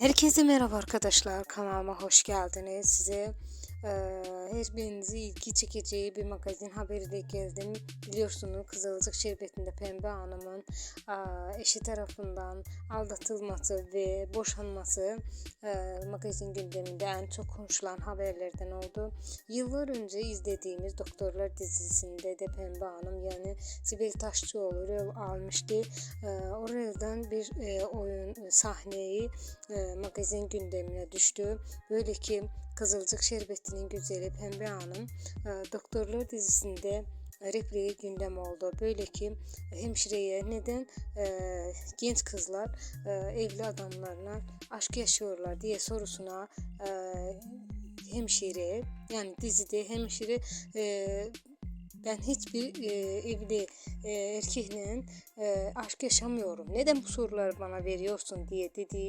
Herkese merhaba arkadaşlar. Kanalıma hoş geldiniz. Size eee her birinizi ilgi çekeceği bir magazin haberiyle geldim. Biliyorsunuz Kızılcık Şerbeti'nde Pembe Hanım'ın eşi tarafından aldatılması ve boşanması eee, magazin gündeminde en çok konuşulan haberlerden oldu. Yıllar önce izlediğimiz Doktorlar dizisinde de Pembe Hanım yani Sibel Taşçıoğlu rol almıştı. Eee, o rolden bir eee, oyun sahneyi e, magazin gündemine düştü. Böyle ki Kızılcık Şerbeti'nin güzeli Pembe Hanım e, Doktorlar dizisinde repliği gündem oldu. Böyle ki hemşireye neden e, genç kızlar e, evli adamlarla aşk yaşıyorlar diye sorusuna e, hemşire yani dizide hemşire e, ben hiçbir e, evli e, erkekle e, aşk yaşamıyorum. Neden bu soruları bana veriyorsun diye dediği